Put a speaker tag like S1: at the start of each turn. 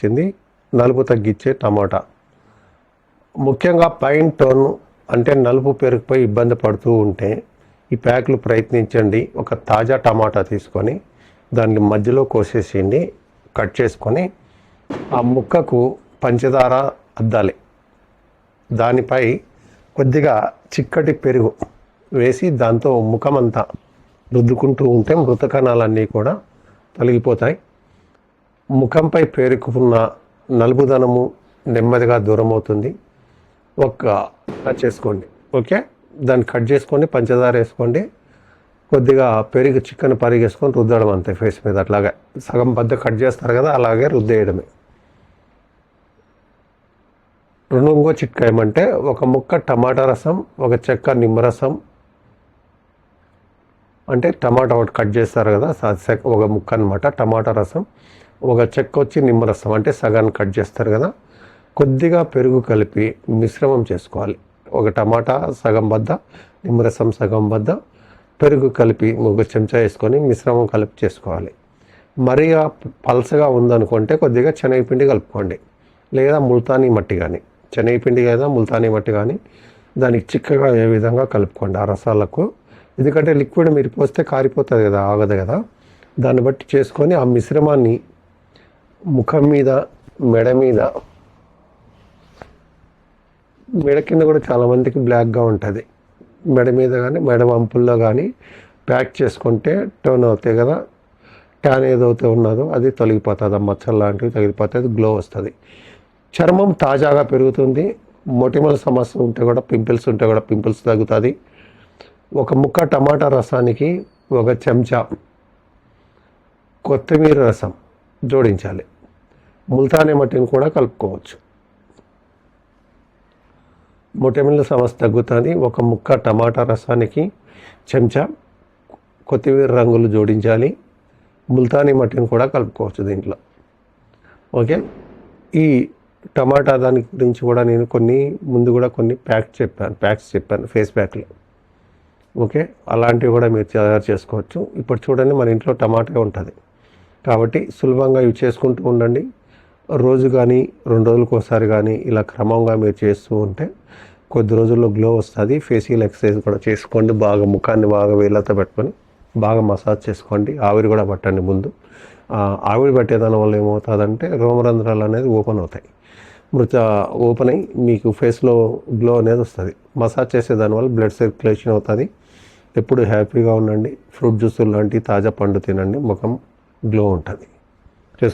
S1: ఇచ్చింది నలుపు తగ్గించే టమాటా. ముఖ్యంగా పైన్ టోన్ అంటే నలుపు పెరిగిపోయి ఇబ్బంది పడుతూ ఉంటే ఈ ప్యాక్లు ప్రయత్నించండి. ఒక తాజా టమాటా తీసుకొని దాన్ని మధ్యలో కోసేసేయండి. కట్ చేసుకొని ఆ ముక్కకు పంచదార అద్దాలి. దానిపై కొద్దిగా చిక్కటి పెరుగు వేసి దాంతో ముఖమంతా రుద్దుకుంటూ ఉంటే మృత కణాలన్నీ కూడా తొలగిపోతాయి. ముఖంపై పేరుకున్న నలుపుదనము నెమ్మదిగా దూరం అవుతుంది ఒక కట్ చేసుకోండి. ఓకే? దాన్ని కట్ చేసుకొని పంచదార వేసుకోండి. కొద్దిగా పెరుగు చికెన్ పరిగేసుకొని రుద్దడం అంతే ఫేస్ మీద అట్లాగే. సగం బద్ద కట్ చేస్తారు కదా అలాగే రుద్దేయడమే. రెండు ఇంకో చిట్కా ఏమంటే ఒక ముక్క టమాటా రసం ఒక చెక్క నిమ్మరసం. అంటే టమాటా ఒకటి కట్ చేస్తారు కదా ఒక ముక్క అనమాట టమాటా రసం. ఒక చెక్క వచ్చి నిమ్మరసం అంటే సగాన్ని కట్ చేస్తారు కదా. కొద్దిగా పెరుగు కలిపి మిశ్రమం చేసుకోవాలి. ఒక టమాటా సగం బద్ద నిమ్మరసం సగం బద్ద పెరుగు కలిపి ఒక చెంచా వేసుకొని మిశ్రమం కలిపి చేసుకోవాలి. మరీ పలసగా ఉందనుకుంటే కొద్దిగా శనగపిండి కలుపుకోండి. లేదా ముల్తానీ మట్టి కానీ శనగపిండి లేదా ముల్తానీ మట్టి కానీ దానికి చిక్కగా ఏ విధంగా కలుపుకోండి ఆ రసాలకు. ఎందుకంటే లిక్విడ్ మీరు పోస్తే కారిపోతుంది కదా ఆగదు కదా. దాన్ని బట్టి చేసుకొని ఆ మిశ్రమాన్ని ముఖం మీద మెడ మీద మెడ కింద కూడా చాలామందికి బ్లాక్గా ఉంటుంది. మెడ మీద కానీ మెడ వంపుల్లో కానీ ప్యాక్ చేసుకుంటే టర్న్ అవుతాయి కదా. ట్యాన్ ఏదైతే ఉన్నదో అది తొలగిపోతుంది ఆ మచ్చలు లాంటివి తగిలిపోతుంది గ్లో వస్తుంది. చర్మం తాజాగా పెరుగుతుంది. మొటిమల సమస్య ఉంటే కూడా పింపుల్స్ ఉంటే కూడా పింపుల్స్ తగ్గుతుంది. ఒక ముక్క టమాటా రసానికి ఒక చెంచా కొత్తిమీర రసం జోడించాలి. ముల్తానీ మట్టిని కూడా కలుపుకోవచ్చు. మొటిమల సమస్య తగ్గుతుంది. ఒక ముక్క టమాటా రసానికి చెంచా కొత్తిమీర రంగులు జోడించాలి. ముల్తానీ మట్టిని కూడా కలుపుకోవచ్చు దీంట్లో. ఓకే? ఈ టమాటా దాని గురించి కూడా నేను కొన్ని ముందు కూడా కొన్ని ప్యాక్స్ చెప్పాను. ప్యాక్స్ చెప్పాను. ఫేస్ ప్యాక్లు. ఓకే? అలాంటివి కూడా మీరు తయారు చేసుకోవచ్చు. ఇప్పుడు చూడండి మన ఇంట్లో టమాటా ఉంటుంది. కాబట్టి సులభంగా ఇవి చేసుకుంటూ ఉండండి. రోజు కానీ రెండు రోజులకు ఒకసారి కానీ ఇలా క్రమంగా మీరు చేస్తూ ఉంటే కొద్ది రోజుల్లో గ్లో వస్తుంది. ఫేషియల్ ఎక్సర్సైజ్ కూడా చేసుకోండి. బాగా ముఖాన్ని బాగా వేళ్ళతో పెట్టుకొని బాగా మసాజ్ చేసుకోండి. ఆవిరి కూడా పట్టండి ముందు. ఆవిరి పట్టేదాని వల్ల ఏమవుతుందంటే రోమరంధ్రాలు అనేది ఓపెన్ అవుతాయి. మృత ఓపెన్ అయ్యి మీకు ఫేస్లో గ్లో అనేది వస్తుంది. మసాజ్ చేసేదాని వల్ల బ్లడ్ సర్క్యులేషన్ అవుతుంది. ఎప్పుడు హ్యాపీగా ఉండండి. ఫ్రూట్ జ్యూసులు లాంటి తాజా పండు తినండి. ముఖం గ్లో ఉంటుంది.